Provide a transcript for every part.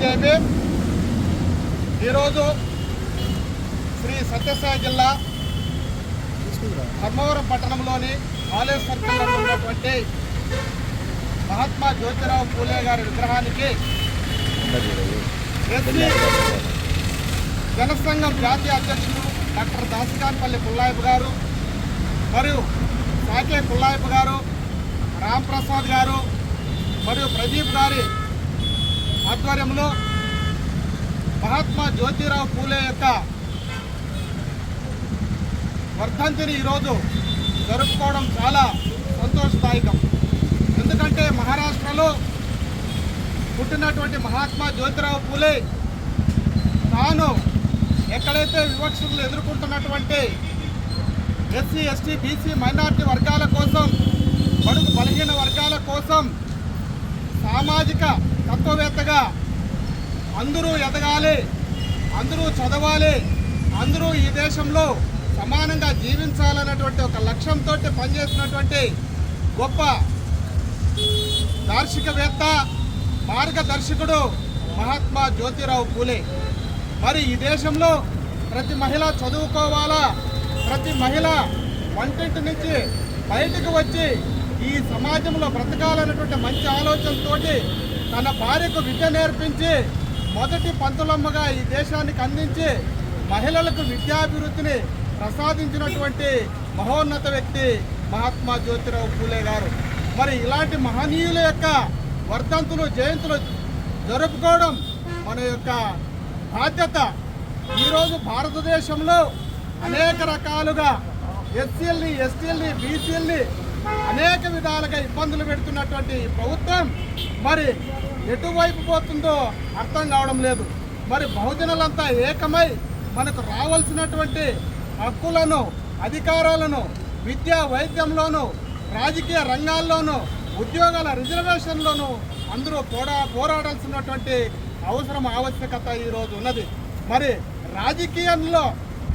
జై ఈరోజు శ్రీ సత్యసాయి జిల్లా ధర్మవరం పట్టణంలోని కాలేజ్ సర్కిల్లో ఉన్నటువంటి మహాత్మా జ్యోతిరావు పూలే గారి విగ్రహానికి ఎస్సీ జనసంఘం జాతీయ అధ్యక్షుడు డాక్టర్ దాసకాన్పల్లి పుల్లాయపు గారు మరియు సాకే పుల్లాయపు గారు రామ్ ప్రసాద్ గారు మరియు ప్రదీప్ గారి ఆధ్వర్యంలో మహాత్మా జ్యోతిరావు పూలే యొక్క వర్ధంతిని ఈరోజు జరుపుకోవడం చాలా సంతోషదాయకం. ఎందుకంటే మహారాష్ట్రలో పుట్టినటువంటి మహాత్మా జ్యోతిరావు పూలే తాను ఎక్కడైతే వివక్షలు ఎదుర్కొంటున్నటువంటి ఎస్సీ ఎస్టీ బీసీ మైనార్టీ వర్గాల కోసం బడుగు బలహీన వర్గాల కోసం సామాజిక తత్వవేత్తగా అందరూ ఎదగాలి అందరూ చదవాలి అందరూ ఈ దేశంలో సమానంగా జీవించాలన్నటువంటి ఒక లక్ష్యంతో పనిచేసినటువంటి గొప్ప దార్శికవేత్త మార్గదర్శకుడు మహాత్మా జ్యోతిరావు పూలే. మరి ఈ దేశంలో ప్రతి మహిళ చదువుకోవాలా? ప్రతి మహిళ వంటింటి నుంచి బయటకు వచ్చి ఈ సమాజంలో బ్రతకాలన్నటువంటి మంచి ఆలోచనతోటి తన భార్యకు విద్య నేర్పించి మొదటి పంతులమ్మగా ఈ దేశానికి అందించి మహిళలకు విద్యాభివృద్ధిని ప్రసాదించినటువంటి మహోన్నత వ్యక్తి మహాత్మా జ్యోతిరావు పూలే గారు. మరి ఇలాంటి మహనీయుల యొక్క వర్ధంతులు జయంతులు జరుపుకోవడం మన యొక్క బాధ్యత. ఈరోజు భారతదేశంలో అనేక రకాలుగా ఎస్సీల్ని ఎస్టీల్ని బీసీల్ని అనేక విధాలుగా ఇబ్బందులు పెడుతున్నటువంటి ప్రభుత్వం. మరి ఎటువైపు పోతుందో అర్థం కావడం లేదు. మరి బహుజనులంతా ఏకమై మనకు రావాల్సినటువంటి హక్కులను అధికారాలను విద్యా వైద్యంలోను రాజకీయ రంగాల్లోనూ ఉద్యోగాల రిజర్వేషన్లోనూ అందరూ పోరా పోరాడాల్సినటువంటి అవసరం ఆవశ్యకత ఈరోజు ఉన్నది. మరి రాజకీయంలో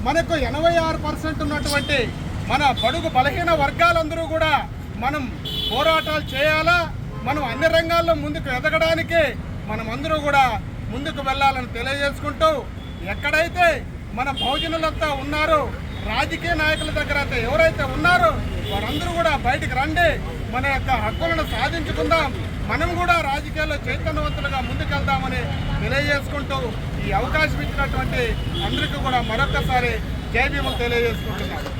మనకు ఎనభై ఆరు పర్సెంట్ ఉన్నటువంటి మన బడుగు బలహీన వర్గాలందరూ కూడా మనం పోరాటాలు చేయాలా? మనం అన్ని రంగాల్లో ముందుకు ఎదగడానికి మనం అందరూ కూడా ముందుకు వెళ్ళాలని తెలియజేసుకుంటూ ఎక్కడైతే మన బహుజనులంతా ఉన్నారో రాజకీయ నాయకుల దగ్గర అయితే ఎవరైతే ఉన్నారో వారందరూ కూడా బయటికి రండి. మన యొక్క హక్కులను సాధించుకుందాం. మనం కూడా రాజకీయాల్లో చైతన్యవంతులుగా ముందుకెళ్దామని తెలియజేసుకుంటూ ఈ అవకాశం ఇచ్చినటువంటి అందరికీ కూడా మరొకసారి జై భీములు తెలియజేసుకుంటున్నాను.